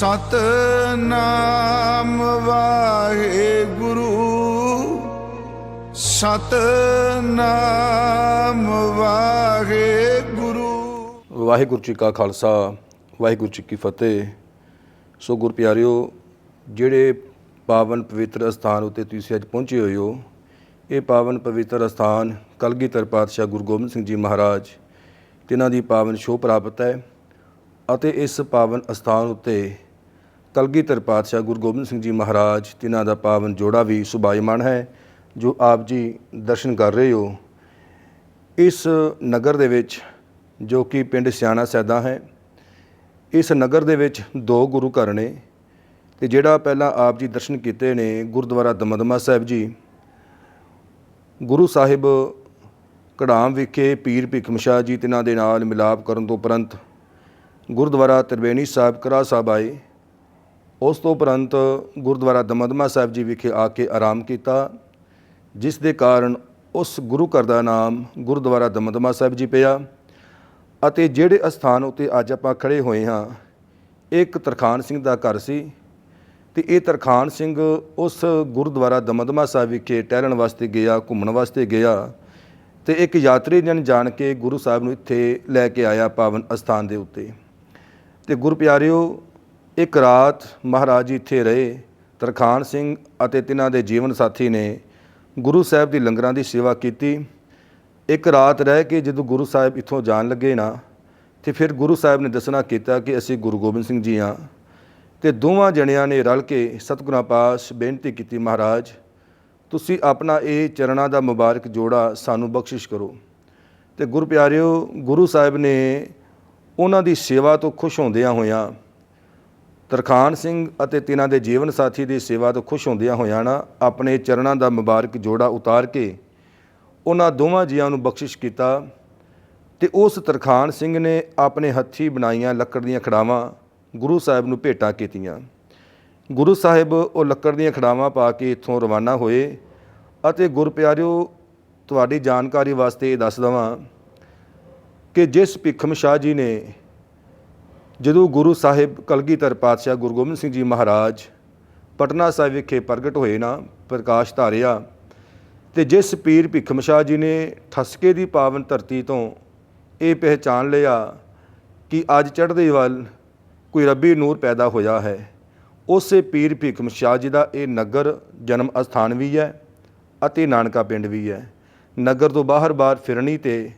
ਸਤ ਨਾਮ ਵਾਹਿਗੁਰੂ ਸਤ ਨਾਮ ਵਾਹਿਗੁਰੂ। ਵਾਹਿਗੁਰੂ ਜੀ ਕਾ ਖਾਲਸਾ, ਵਾਹਿਗੁਰੂ ਜੀ ਕੀ ਫਤਿਹ। ਸੋ ਗੁਰ ਪਿਆਰਿਓ, ਜਿਹੜੇ ਪਾਵਨ ਪਵਿੱਤਰ ਅਸਥਾਨ ਉਤੇ ਤੁਸੀਂ ਅੱਜ ਪਹੁੰਚੇ ਹੋਏ ਹੋ, ਇਹ ਪਾਵਨ ਪਵਿੱਤਰ ਅਸਥਾਨ ਕਲਗੀਧਰ ਪਾਤਸ਼ਾਹ ਗੁਰੂ ਗੋਬਿੰਦ ਸਿੰਘ ਜੀ ਮਹਾਰਾਜ, ਤਿਨਾਂ ਦੀ ਪਾਵਨ ਸ਼ੋਭ ਪ੍ਰਾਪਤ ਹੈ ਅਤੇ ਇਸ ਪਾਵਨ ਅਸਥਾਨ ਉੱਤੇ ਕਲਗੀਧਰ ਪਾਤਸ਼ਾਹ ਗੁਰੂ ਗੋਬਿੰਦ ਸਿੰਘ ਜੀ ਮਹਾਰਾਜ, ਤਿਨਾਂ ਦਾ ਪਾਵਨ ਜੋੜਾ ਵੀ ਸੁਭਾਇਮਾਨ ਹੈ, ਜੋ ਆਪ ਜੀ ਦਰਸ਼ਨ ਕਰ ਰਹੇ ਹੋ। ਇਸ ਨਗਰ ਦੇ ਵਿੱਚ ਜੋ ਕਿ ਪਿੰਡ ਸਿਆਣਾ ਸੈਦਾ ਹੈ, ਇਸ ਨਗਰ ਦੇ ਵਿੱਚ ਦੋ ਗੁਰੂ ਘਰ ਨੇ ਤੇ ਜਿਹੜਾ ਪਹਿਲਾਂ ਆਪ ਜੀ ਦਰਸ਼ਨ ਕੀਤੇ ਨੇ ਗੁਰਦੁਆਰਾ ਦਮਦਮਾ ਸਾਹਿਬ ਜੀ। ਗੁਰੂ ਸਾਹਿਬ ਕੜਾਮ ਵਿਖੇ ਪੀਰ ਭਿਖਮਸ਼ਾ ਜੀ ਤਿਨਾਂ ਦੇ ਨਾਲ ਮਿਲਾਪ ਕਰਨ ਤੋਂ ਉਪਰੰਤ ਗੁਰਦੁਆਰਾ ਤ੍ਰਿਵੇਣੀ ਸਾਹਿਬ ਕਰਾ ਸਾਹਿਬ ਆਏ। ਉਸ ਤੋਂ ਉਪਰੰਤ ਗੁਰਦੁਆਰਾ ਦਮਦਮਾ ਸਾਹਿਬ ਜੀ ਵਿਖੇ ਆ ਕੇ ਆਰਾਮ ਕੀਤਾ, ਜਿਸ ਦੇ ਕਾਰਨ ਉਸ ਗੁਰੂ ਘਰ ਦਾ ਨਾਮ ਗੁਰਦੁਆਰਾ ਦਮਦਮਾ ਸਾਹਿਬ ਜੀ ਪਿਆ ਅਤੇ ਜਿਹੜੇ ਅਸਥਾਨ ਉਤੇ ਅੱਜ ਆਪਾਂ ਖੜੇ ਹੋਏ ਹਾਂ ਇਹ ਇੱਕ ਤਰਖਾਨ ਸਿੰਘ ਦਾ ਘਰ ਸੀ ਤੇ ਇਹ ਤਰਖਾਨ ਸਿੰਘ ਉਸ ਗੁਰਦੁਆਰਾ ਦਮਦਮਾ ਸਾਹਿਬ ਵਿਖੇ ਟਹਿਲਣ ਵਾਸਤੇ ਗਿਆ, ਘੁੰਮਣ ਵਾਸਤੇ ਗਿਆ ਤੇ ਇੱਕ ਯਾਤਰੀ ਜਨ ਜਾਣ ਕੇ ਗੁਰੂ ਸਾਹਿਬ ਨੂੰ ਇੱਥੇ ਲੈ ਕੇ ਆਇਆ ਪਾਵਨ ਅਸਥਾਨ ਦੇ ਉੱਤੇ। ਤੇ ਗੁਰ ਪਿਆਰਿਓ ਇੱਕ ਰਾਤ ਮਹਾਰਾਜ ਜੀ ਇੱਥੇ ਰਹੇ, ਤਰਖਾਨ ਸਿੰਘ ਅਤੇ ਤਿਨਾਂ ਦੇ ਜੀਵਨ ਸਾਥੀ ਨੇ ਗੁਰੂ ਸਾਹਿਬ ਦੀ ਲੰਗਰਾਂ ਦੀ ਸੇਵਾ ਕੀਤੀ। ਇੱਕ ਰਾਤ ਰਹਿ ਕੇ ਜਦੋਂ ਗੁਰੂ ਸਾਹਿਬ ਇੱਥੋਂ ਜਾਣ ਲੱਗੇ ਨਾ, ਤੇ ਫਿਰ ਗੁਰੂ ਸਾਹਿਬ ਨੇ ਦੱਸਣਾ ਕੀਤਾ ਕਿ ਅਸੀਂ ਗੁਰੂ ਗੋਬਿੰਦ ਸਿੰਘ ਜੀ ਹਾਂ। ਤੇ ਦੋਵਾਂ ਜਣਿਆਂ ਨੇ ਰਲ ਕੇ ਸਤਿਗੁਰਾਂ ਪਾਸ ਬੇਨਤੀ ਕੀਤੀ, ਮਹਾਰਾਜ, ਤੁਸੀਂ ਆਪਣਾ ਇਹ ਚਰਨਾਂ ਦਾ ਮੁਬਾਰਕ ਜੋੜਾ ਸਾਨੂੰ ਬਖਸ਼ਿਸ਼ ਕਰੋ। ਤੇ ਗੁਰ ਪਿਆਰਿਓ ਗੁਰੂ ਸਾਹਿਬ ਨੇ ਉਹਨਾਂ ਦੀ ਸੇਵਾ ਤੋਂ ਖੁਸ਼ ਹੁੰਦਿਆਂ ਹੋਇਆਂ ਤਰਖਾਨ ਸਿੰਘ ਅਤੇ ਤਿਨਾਂ ਦੇ ਜੀਵਨ ਸਾਥੀ ਦੀ ਸੇਵਾ ਤੋਂ ਖੁਸ਼ ਹੁੰਦਿਆਂ ਹੋਇਆਂ ਨਾ ਆਪਣੇ ਚਰਨਾਂ ਦਾ ਮੁਬਾਰਕ ਜੋੜਾ ਉਤਾਰ ਕੇ ਉਹਨਾਂ ਦੋਵਾਂ ਜੀਆਂ ਨੂੰ ਬਖਸ਼ਿਸ਼ ਕੀਤਾ ਤੇ ਉਸ ਤਰਖਾਨ ਸਿੰਘ ਨੇ ਆਪਣੇ ਹੱਥੀ ਬਣਾਈਆਂ ਲੱਕੜ ਦੀਆਂ ਖੜਾਵਾਂ ਗੁਰੂ ਸਾਹਿਬ ਨੂੰ ਭੇਟਾ ਕੀਤੀਆਂ। ਗੁਰੂ ਸਾਹਿਬ ਉਹ ਲੱਕੜ ਦੀਆਂ ਖੜਾਵਾਂ ਪਾ ਕੇ ਇੱਥੋਂ ਰਵਾਨਾ ਹੋਏ ਅਤੇ ਗੁਰਪਿਆਰਿਓ, ਤੁਹਾਡੀ ਜਾਣਕਾਰੀ ਵਾਸਤੇ ਇਹ ਦੱਸ ਦਵਾਂ ਕਿ ਜਿਸ ਭਿਖਮ ਸ਼ਾਹ ਜੀ ਨੇ ਜਦੋਂ ਗੁਰੂ ਸਾਹਿਬ ਕਲਗੀਧਰ ਪਾਤਸ਼ਾਹ ਗੁਰੂ ਗੋਬਿੰਦ ਸਿੰਘ ਜੀ ਮਹਾਰਾਜ ਪਟਨਾ ਸਾਹਿਬ ਵਿਖੇ ਪ੍ਰਗਟ ਹੋਏ ਨਾ, ਪ੍ਰਕਾਸ਼ ਧਾਰਿਆ ਤੇ ਜਿਸ ਪੀਰ ਭਿਖਮ ਸ਼ਾਹ ਜੀ ਨੇ ਠਸਕੇ ਦੀ ਪਾਵਨ ਧਰਤੀ ਤੋਂ ਇਹ ਪਹਿਚਾਨ ਲਿਆ ਕਿ ਅੱਜ ਚੜ੍ਹਦੇ ਵੱਲ ਕੋਈ ਰੱਬੀ ਨੂਰ ਪੈਦਾ ਹੋਇਆ ਹੈ, ਉਸੇ ਪੀਰ ਭਿਖਮ ਸ਼ਾਹ ਜੀ ਦਾ ਇਹ ਨਗਰ ਜਨਮ ਅਸਥਾਨ ਵੀ ਹੈ ਅਤੇ ਨਾਨਕਾ ਪਿੰਡ ਵੀ ਹੈ। ਨਗਰ ਤੋਂ ਬਾਹਰ-ਬਾਹਰ ਫਿਰਨੀ ਤੇ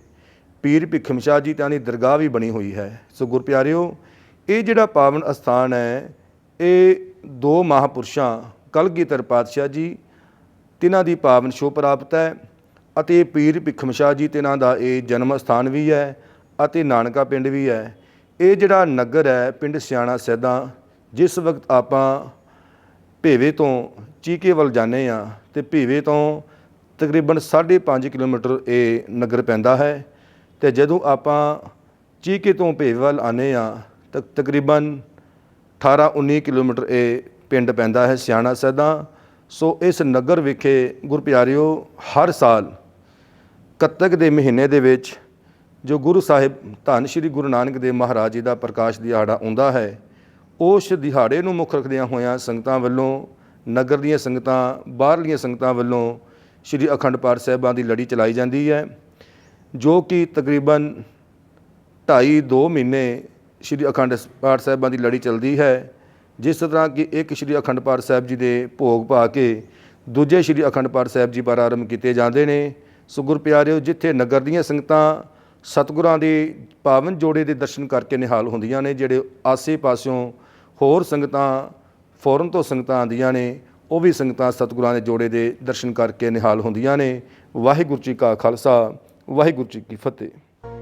ਪੀਰ ਭਿਖਮ ਸ਼ਾਹ ਜੀ ਤਾਂ ਦੀ ਦਰਗਾਹ ਵੀ ਬਣੀ ਹੋਈ ਹੈ। ਸੋ ਗੁਰਪਿਆਰਿਓ ਇਹ ਜਿਹੜਾ ਪਾਵਨ ਅਸਥਾਨ ਹੈ, ਇਹ ਦੋ ਮਹਾਪੁਰਸ਼ਾਂ, ਕਲਗੀਧਰ ਪਾਤਸ਼ਾਹ ਜੀ, ਤਿਨਾਂ ਦੀ ਪਾਵਨ ਸ਼ੋਭ ਪ੍ਰਾਪਤ ਹੈ ਅਤੇ ਪੀਰ ਭਿਖਮਸ਼ਾਹ ਜੀ ਤਿਨਾਂ ਦਾ ਇਹ ਜਨਮ ਸਥਾਨ ਵੀ ਹੈ ਅਤੇ ਨਾਨਕਾ ਪਿੰਡ ਵੀ ਹੈ। ਇਹ ਜਿਹੜਾ ਨਗਰ ਹੈ, ਪਿੰਡ ਸਿਆਣਾ ਸੈਦਾ, ਜਿਸ ਵਕਤ ਆਪਾਂ ਭੇਵੇ ਤੋਂ ਚੀਕੇ ਵੱਲ ਜਾਂਦੇ ਆ ਤੇ ਭੇਵੇ ਤੋਂ ਤਕਰੀਬਨ 5.5 ਕਿਲੋਮੀਟਰ ਇਹ ਨਗਰ ਪੈਂਦਾ ਹੈ ਤੇ ਜਦੋਂ ਆਪਾਂ ਚੀਕੇ ਤੋਂ ਭੇਵੇ ਵੱਲ ਆਨੇ ਆ ਤਾਂ ਤਕਰੀਬਨ 18 19 ਕਿਲੋਮੀਟਰ ਇਹ ਪਿੰਡ ਪੈਂਦਾ ਹੈ, ਸਿਆਣਾ ਸੈਦਾ। ਸੋ ਇਸ ਨਗਰ ਵਿਖੇ ਗੁਰਪਿਆਰਿਓ, ਹਰ ਸਾਲ ਕੱਤਕ ਦੇ ਮਹੀਨੇ ਦੇ ਵਿੱਚ ਜੋ ਗੁਰੂ ਸਾਹਿਬ, ਧੰਨ ਸ਼੍ਰੀ ਗੁਰੂ ਨਾਨਕ ਦੇਵ ਮਹਾਰਾਜ ਜੀ ਦਾ ਪ੍ਰਕਾਸ਼ ਦਿਹਾੜਾ ਆਉਂਦਾ ਹੈ, ਉਸ ਦਿਹਾੜੇ ਨੂੰ ਮੁੱਖ ਰੱਖਦਿਆਂ ਹੋਇਆਂ ਸੰਗਤਾਂ ਵੱਲੋਂ, ਨਗਰ ਦੀਆਂ ਸੰਗਤਾਂ, ਬਾਹਰਲੀਆਂ ਸੰਗਤਾਂ ਵੱਲੋਂ ਸ਼੍ਰੀ ਅਖੰਡ ਪਾਠ ਸਾਹਿਬਾਂ ਦੀ ਲੜੀ ਚਲਾਈ ਜਾਂਦੀ ਹੈ, ਜੋ ਕਿ ਤਕਰੀਬਨ 2.5 2 ਮਹੀਨੇ ਸ਼੍ਰੀ ਅਖੰਡ ਪਾਠ ਸਾਹਿਬਾਂ ਦੀ ਲੜੀ ਚੱਲਦੀ ਹੈ, ਜਿਸ ਤਰ੍ਹਾਂ ਕਿ ਇੱਕ ਸ਼੍ਰੀ ਅਖੰਡ ਪਾਠ ਸਾਹਿਬ ਜੀ ਦੇ ਭੋਗ ਪਾ ਕੇ ਦੂਜੇ ਸ਼੍ਰੀ ਅਖੰਡ ਪਾਠ ਸਾਹਿਬ ਜੀ ਪ੍ਰਾਰੰਭ ਕੀਤੇ ਜਾਂਦੇ ਨੇ। ਸੋ ਗੁਰ ਪਿਆਰਿਓ, ਜਿੱਥੇ ਨਗਰ ਦੀਆਂ ਸੰਗਤਾਂ ਸਤਿਗੁਰਾਂ ਦੇ ਪਾਵਨ ਜੋੜੇ ਦੇ ਦਰਸ਼ਨ ਕਰਕੇ ਨਿਹਾਲ ਹੁੰਦੀਆਂ ਨੇ, ਜਿਹੜੇ ਆਸੇ ਪਾਸਿਓਂ ਹੋਰ ਸੰਗਤਾਂ, ਫੌਰਨ ਤੋਂ ਸੰਗਤਾਂ ਆਉਂਦੀਆਂ ਨੇ, ਉਹ ਵੀ ਸੰਗਤਾਂ ਸਤਿਗੁਰਾਂ ਦੇ ਜੋੜੇ ਦੇ ਦਰਸ਼ਨ ਕਰਕੇ ਨਿਹਾਲ ਹੁੰਦੀਆਂ ਨੇ। ਵਾਹਿਗੁਰੂ ਜੀ ਕਾ ਖਾਲਸਾ, ਵਾਹਿਗੁਰੂ ਜੀ ਕੀ ਫਤਿਹ।